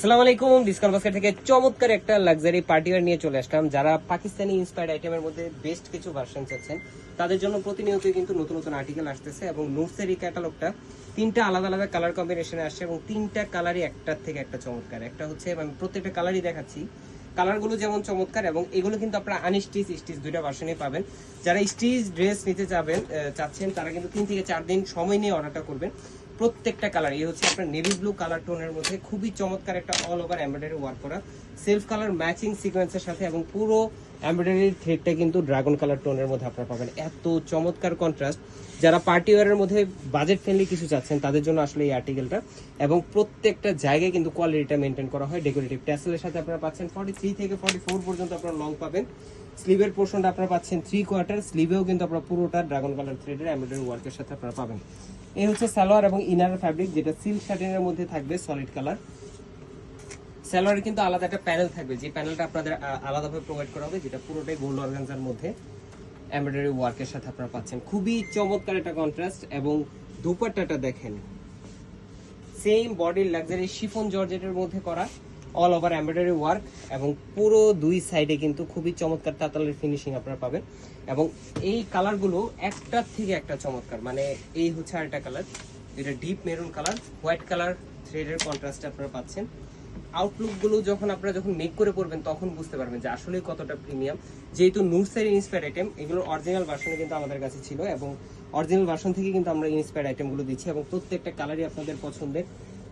আসসালামু আলাইকুম ডিসকাউন্ট থেকে চমৎকার একটা লাক্সারি পার্টিওয়ার নিয়ে চলে আসলাম। যারা পাকিস্তানি আইটেমের মধ্যে বেস্ট কিছু ভার্সন চাচ্ছেন তাদের জন্য কিন্তু নতুন নতুন আর্টিকেল আসতেছে এবং নোটসের এই ক্যাটালগটা তিনটা আলাদা আলাদা কালার কম্বিনেশনে আসছে এবং তিনটা কালারই একটার থেকে একটা চমৎকার। একটা হচ্ছে, আমি প্রত্যেকটা কালারই দেখাচ্ছি। কালারগুলো যেমন চমৎকার এবং এগুলো কিন্তু আপনারা আনস্টিচ স্টিচ দুইটা ভার্সনে পাবেন। যারা স্টিচ ড্রেস নিতে যাবেন চাচ্ছেন, তারা কিন্তু তিন থেকে চার দিন সময় নিয়ে অর্ডারটা করবেন। প্রত্যেকটা কালার এই হচ্ছে আপনার নেভি ব্লু কালার টোনের মধ্যে খুবই চমৎকার একটা অল ওভার এমব্রয়ডারি ওয়ার্ক করা। সেলফ কালার ম্যাচিং সিকোয়েন্সের সাথে এবং পুরো এমব্রয়ডারি থ্রেডটা কিন্তু ড্রাগন কালার টোনের মধ্যে আপনারা পাবেন। এত চমৎকার কন্ট্রাস্ট যারা পার্টি ওয়ারের মধ্যে বাজেট ফ্রেন্ডলি কিছু চাচ্ছেন, তাদের জন্য আসলে এই আর্টিকেলটা এবং প্রত্যেকটা জায়গায় কিন্তু কোয়ালিটিটা মেনটেন করা হয়। ডেকোরেটিভ ট্যাসেলের সাথে আপনারা পাচ্ছেন ফর্টি থ্রি থেকে ফর্টি ফোর পর্যন্ত আপনারা লং পাবেন। স্লিভের পোর্শনটা আপনারা পাচ্ছেন থ্রি কোয়ার্টার স্লিভেও কিন্তু আপনারা পুরোটা ড্রাগন কালার থ্রেডের এমব্রয়ডারি ওয়ার্কের সাথে আপনারা পাবেন। এই হচ্ছে সালোয়ার এবং ইনার ফ্যাব্রিক যেটা সিল্ক শার্টিনের মধ্যে থাকবে সলিড কালার সালোয়ারের কিন্তু আলাদা একটা প্যানেল থাকবে, যে প্যানেলটা আপনাদের আলাদাভাবে প্রোভাইড করা হবে, যেটা পুরোটাই গোল্ড অর্গানজার মধ্যে এমব্রয়ডারি ওয়ার্কের সাথে আপনারা পাচ্ছেন। খুবই চমৎকার একটা কন্ট্রাস্ট এবং দুপাট্টাটা দেখেন। সেম বডির লাক্সারি শিফন জর্জেটের মধ্যে করা। অল ওভার এমব্রয়ডারি ওয়ার্ক এবং পুরো দুই সাইডে কিন্তু খুবই চমৎকার তাতালের ফিনিশিং আপনারা পাবেন এবং এই কালারগুলো একটার থেকে একটা চমৎকার। মানে এই হচ্ছে আরেকটা কালার এটা deep maroon colour white colour থ্রেডের কন্ট্রাস্ট আপনারা পাচ্ছেন। আউটলুকগুলো যখন আপনারা যখন মেক করে পড়বেন তখন বুঝতে পারবেন যে আসলে কতটা প্রিমিয়াম যেহেতু নুটসের ইন্সপায়ার আইটেম এগুলোর অরিজিনাল ভার্সনে কিন্তু আমাদের কাছে ছিল এবং অরিজিনাল ভার্সন থেকে কিন্তু আমরা ইন্সপায়ার আইটেমগুলো দিচ্ছি এবং প্রত্যেকটা কালারই আপনাদের পছন্দের।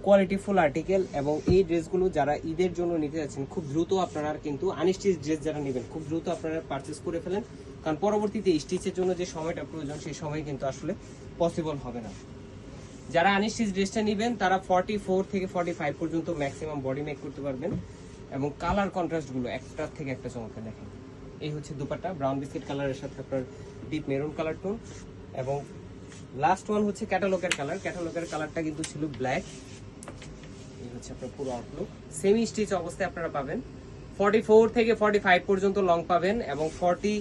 কোয়ালিটিফুল আর্টিকেল এবং এই ড্রেসগুলো যারা ঈদের জন্য নিতে যাচ্ছেন, খুব দ্রুত আপনারা কিন্তু আনস্টিচ ড্রেস যারা নেবেন, খুব দ্রুত আপনারা পারচেস করে ফেলেন। কারণ পরবর্তীতে স্টিচের জন্য যে সময়টা প্রয়োজন, সেই সময় কিন্তু আসলে পসিবল হবে না। যারা আনস্টিচ ড্রেসটা নেবেন, তারা ফর্টি ফোর থেকে ফর্টি ফাইভ পর্যন্ত ম্যাক্সিমাম বডি মেক করতে পারবেন এবং কালার কন্ট্রাস্টগুলো একটার থেকে একটা চমৎকার দেখেন। এই হচ্ছে দুপাট্টা ব্রাউন বিস্কিট কালারের সাথে আপনার ডিপ মেরুন কালার টোন এবং লাস্ট ওয়ান হচ্ছে ক্যাটালগের কালার ক্যাটালগের কালারটা কিন্তু ছিল ব্ল্যাক হচ্ছে আপনার পুরো আউটলুক সেমি স্টিচ অবস্থায় আপনারা পাবেন। ফর্টি ফোর থেকে ফর্টি ফাইভ পর্যন্ত লং পাবেন এবং ফর্টি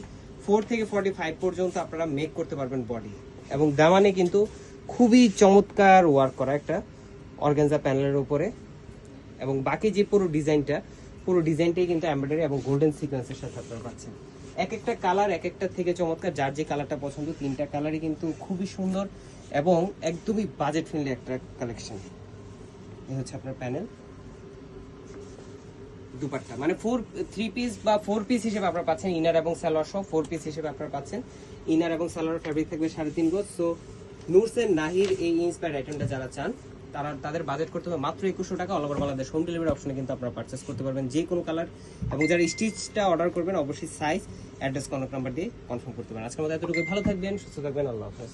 ফোর থেকে ফর্টি ফাইভ পর্যন্ত আপনারা মেক করতে পারবেন বডি এবং দামানে কিন্তু খুবই চমৎকার ওয়ার্ক করা একটা অর্গানজা প্যানেলের উপরে। এবং বাকি যে পুরো ডিজাইনটা পুরো ডিজাইনটাই কিন্তু এমব্রয়ডারি এবং গোল্ডেন সিকোয়েন্সের সাথে আপনারা পাচ্ছেন। এক একটা কালার এক একটা থেকে চমৎকার, যার যে কালারটা পছন্দ, তিনটা কালারই কিন্তু খুবই সুন্দর এবং একদমই বাজেট ফ্রেন্ডলি একটা কালেকশন এই হচ্ছে আপনার প্যানেল দুপাট্টা। মানে ফোর থ্রি পিস বা ফোর পিস হিসেবে আপনারা পাচ্ছেন ইনার এবং সালোয়ার সহ ফোর পিস হিসেবে আপনারা পাচ্ছেন। ইনার এবং সালোয়ার ফ্যাব্রিক থাকবে সাড়ে তিন গজ। সো নুরসেন নাহির এই ইন্সপায়ার আইটেমটা যারা চান, তারা, তাদের বাজেট করতে হবে মাত্র একুশশো টাকা। All over Bangladesh home delivery অপশনে কিন্তু আপনারা পারচেস করতে পারবেন যে কোনো কালার এবং যারা স্টিচটা অর্ডার করবেন, অবশ্যই সাইজ অ্যাড্রেস কন্ট্যাক্ট নাম্বার দিয়ে কনফার্ম করতে পারেন। আজকের মধ্যে এতটুকু ভালো থাকবেন, সুস্থ থাকবেন। আল্লাহ হাফেজ।